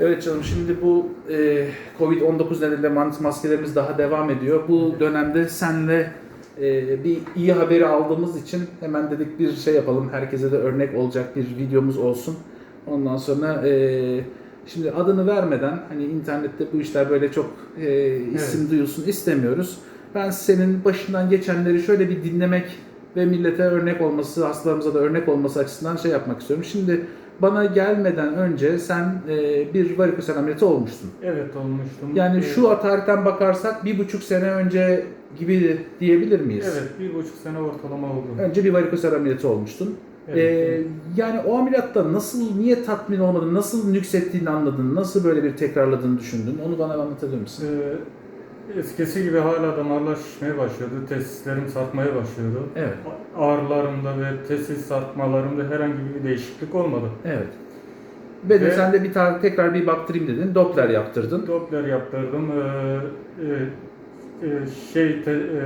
Evet canım şimdi bu e, Covid-19 nedeniyle mas- maskelerimiz daha devam ediyor. Bu dönemde senle e, bir iyi haberi aldığımız için hemen dedik bir şey yapalım. Herkese de örnek olacak bir videomuz olsun. Ondan sonra e, şimdi adını vermeden hani internette bu işler böyle çok e, isim Evet. duyulsun istemiyoruz. Ben senin başından geçenleri şöyle bir dinlemek ve millete örnek olması, hastalarımıza da örnek olması açısından şey yapmak istiyorum. Şimdi bana gelmeden önce sen e, bir varikosel ameliyatı olmuştun. Evet olmuştum. Yani Ee, şu tarihten bakarsak bir buçuk sene önce gibi diyebilir miyiz? Evet bir buçuk sene ortalama oldu. Önce bir varikosel ameliyatı olmuştun. Evet, Ee, evet. yani o ameliyatta nasıl, niye tatmin olmadın, nasıl nüksettiğini anladın, nasıl böyle bir tekrarladığını düşündün? Onu bana anlatabilir misin? Ee, eskisi gibi hala damarlar şişmeye başlıyordu. Testislerim sarkmaya başlıyordu. Evet, Ağrılarımda ve testis sarkmalarımda herhangi bir değişiklik olmadı. evet. Ve de sen de bir tane tekrar bir baktırayım dedin, Doppler yaptırdın. Doppler yaptırdım. Ee, e, e, şey te, e,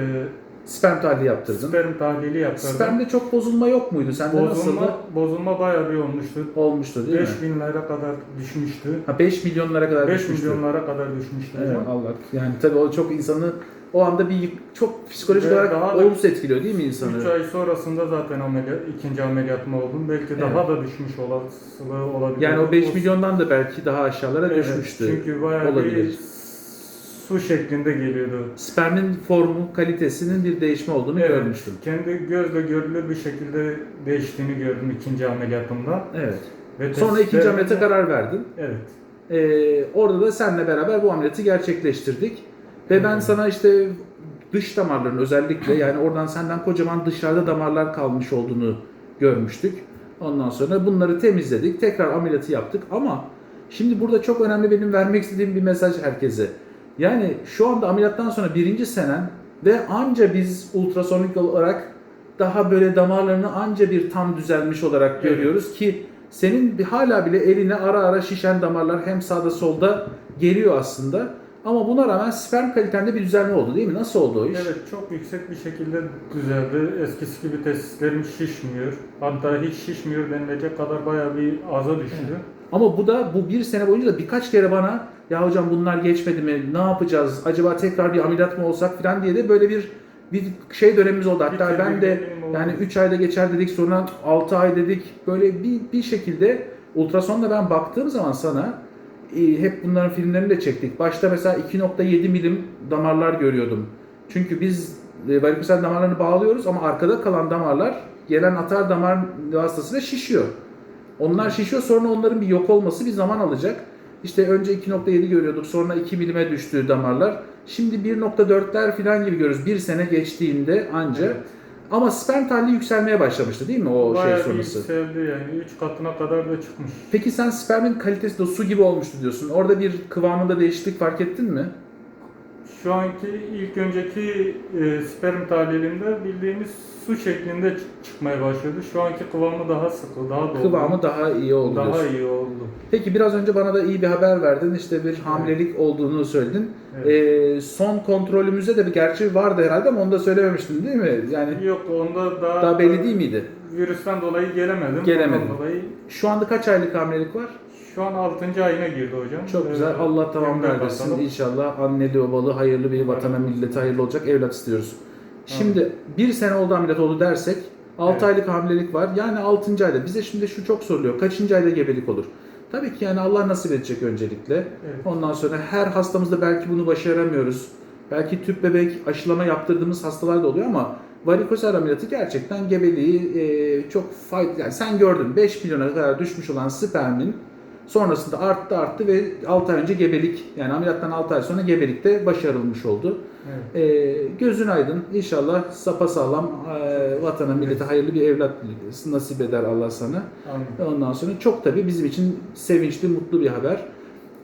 Sperm tahlili yaptırdın. sperm tahlili yaptırdım. Spermde çok bozulma yok muydu? Sende nasıldı? bozulma, bozulma bayağı bir olmuştu. Olmuştu değil 5 mi? binlere kadar düşmüştü. Ha 5 milyonlara kadar 5 düşmüştü. milyonlara kadar düşmüştü. Evet, hocam. Allah yani tabii o çok insanı o anda bir çok psikolojik Ve olarak daha da- olumsuz etkiliyor değil mi insanı? 3 ay sonrasında zaten ameliyat, ikinci ameliyatım oldum. Belki Evet. daha da düşmüş olasılığı olabilir. Yani o 5 milyondan da belki daha aşağılara Evet, düşmüştü. Çünkü bayağı Olabilir. bir su şeklinde geliyordu. Spermin formu, kalitesinin bir değişme olduğunu Evet, görmüştüm. Kendi gözle görülür bir şekilde değiştiğini gördüm ikinci ameliyatımda. Evet. Ve Sonra ikinci ameliyata karar verdin. Evet. Ee, orada da seninle beraber bu ameliyatı gerçekleştirdik. Ve ben sana işte dış damarların özellikle yani oradan senden kocaman dışarıda damarlar kalmış olduğunu görmüştük. Ondan sonra bunları temizledik. Tekrar ameliyatı yaptık ama şimdi burada çok önemli benim vermek istediğim bir mesaj herkese. Yani şu anda ameliyattan sonra birinci senen ve anca biz ultrasonik olarak daha böyle damarlarını anca bir tam düzelmiş olarak Evet. görüyoruz ki senin hala bile eline ara ara şişen damarlar hem sağda solda geliyor aslında. Ama buna rağmen sperm kalitende bir düzelme oldu değil mi? Nasıl oldu o iş? Evet çok yüksek bir şekilde düzeldi. Eskisi gibi testislerim şişmiyor. Hatta hiç şişmiyor denilecek kadar bayağı bir aza düştü. Ama bu da bu bir sene boyunca da birkaç kere bana ya hocam bunlar geçmedi mi? Ne yapacağız? Acaba tekrar bir ameliyat mı olsak falan diye de böyle bir bir şey dönemimiz oldu. Hatta Bir ben de yani 3 ayda geçer dedik sonra 6 ay dedik. Böyle bir, bir şekilde ultrasonda ben baktığım zaman sana e, hep bunların filmlerini de çektik. Başta mesela 2.7 milim damarlar görüyordum. Çünkü biz e, varikosel damarlarını bağlıyoruz ama arkada kalan damarlar gelen atar damar vasıtasıyla şişiyor. Onlar şişiyor sonra onların bir yok olması bir zaman alacak. İşte önce 2.7 görüyorduk sonra 2 milime düştü damarlar. Şimdi 1.4'ler falan gibi görüyoruz. Bir sene geçtiğinde anca. Evet. Ama sperm tahlili yükselmeye başlamıştı değil mi o bayağı şey sonrası? yükseldi yani 3 katına kadar da çıkmış. Peki sen spermin kalitesi de su gibi olmuştu diyorsun. Orada bir kıvamında değişiklik fark ettin mi? Şu anki ilk önceki e, sperm tahlilimde bildiğimiz su şeklinde çı- çıkmaya başladı. Şu anki kıvamı daha sıkı, daha dolu. Kıvamı daha iyi oldu daha diyorsun. iyi oldu. Peki biraz önce bana da iyi bir haber verdin. İşte bir hamilelik olduğunu söyledin. Evet. Ee, son kontrolümüzde de bir gerçi vardı herhalde ama onu da söylememiştin değil mi? Yani Yok onda daha, daha belli değil miydi? Virüsten dolayı gelemedim. Gelemedim. Ondan dolayı Şu anda kaç aylık hamilelik var? Şu an 6. ayına girdi hocam. Çok güzel. Ee, Allah tamam bakalım. İnşallah anneli babalı hayırlı bir vatana millete hayırlı olacak evlat istiyoruz. Şimdi bir sene oldu ameliyat oldu dersek 6 Evet. aylık hamilelik var. Yani 6. ayda bize şimdi şu çok soruluyor. Kaçıncı ayda gebelik olur? Tabii ki yani Allah nasip edecek öncelikle. Evet. Ondan sonra her hastamızda belki bunu başaramıyoruz. Belki tüp bebek aşılama yaptırdığımız hastalar da oluyor ama varikosel ameliyatı gerçekten gebeliği e, çok faydalı. Yani sen gördün 5 milyona kadar düşmüş olan spermin sonrasında arttı arttı ve 6 ay önce gebelik yani ameliyattan 6 ay sonra gebelikte başarılmış oldu. Evet. E, gözün aydın inşallah sapasağlam e, vatana millete hayırlı bir evlat nasip eder Allah sana. Amin. Ve ondan sonra çok tabii bizim için sevinçli, mutlu bir haber.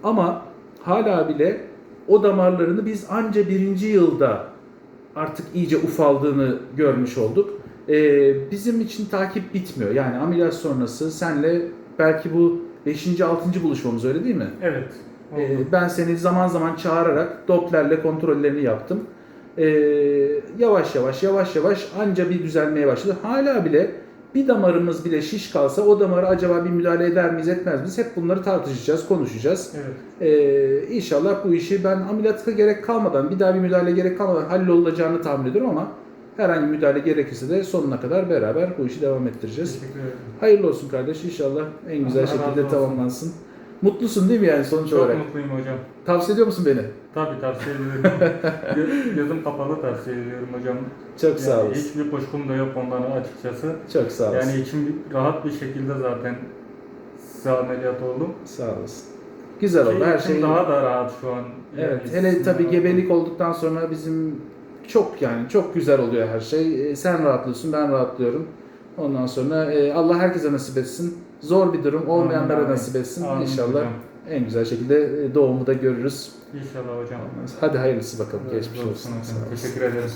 Ama hala bile o damarlarını biz anca birinci yılda artık iyice ufaldığını görmüş olduk. Ee, bizim için takip bitmiyor. Yani ameliyat sonrası senle belki bu 5. 6. buluşmamız öyle değil mi? Evet. Ee, ben seni zaman zaman çağırarak Doppler'le kontrollerini yaptım. Ee, yavaş yavaş yavaş yavaş anca bir düzelmeye başladı. Hala bile bir damarımız bile şiş kalsa o damara acaba bir müdahale eder miyiz etmez miyiz? Hep bunları tartışacağız, konuşacağız. Evet. Ee, inşallah bu işi ben ameliyata gerek kalmadan, bir daha bir müdahale gerek kalmadan hallolacağını tahmin ediyorum ama herhangi müdahale gerekirse de sonuna kadar beraber bu işi devam ettireceğiz. Hayırlı olsun kardeş. İnşallah en güzel Allah şekilde tamamlansın. Mutlusun değil mi yani sonuç Çok olarak? mutluyum hocam. Tavsiye ediyor musun beni? Tabii tavsiye ediyorum. Gö- Gözüm kapalı tavsiye ediyorum hocam. Çok sağ Yani olasın. hiçbir kuşkum da yok ondan açıkçası. Çok sağ olasın. Yani içim rahat bir şekilde zaten size ameliyat oldum. Sağ olasın. Güzel oldu. Her şey daha da rahat şu an. Evet, Yani hele tabii gebelik olduktan sonra bizim çok yani çok güzel oluyor her şey. Ee, Sen rahatlıyorsun, ben rahatlıyorum. Ondan sonra e, Allah herkese nasip etsin. Zor bir durum olmayanlara Amin, nasip etsin. Amin İnşallah hocam. en güzel şekilde e, doğumu da görürüz. İnşallah hocam. Hadi hayırlısı bakalım. Evet, Geçmiş olsun. Teşekkür ederim.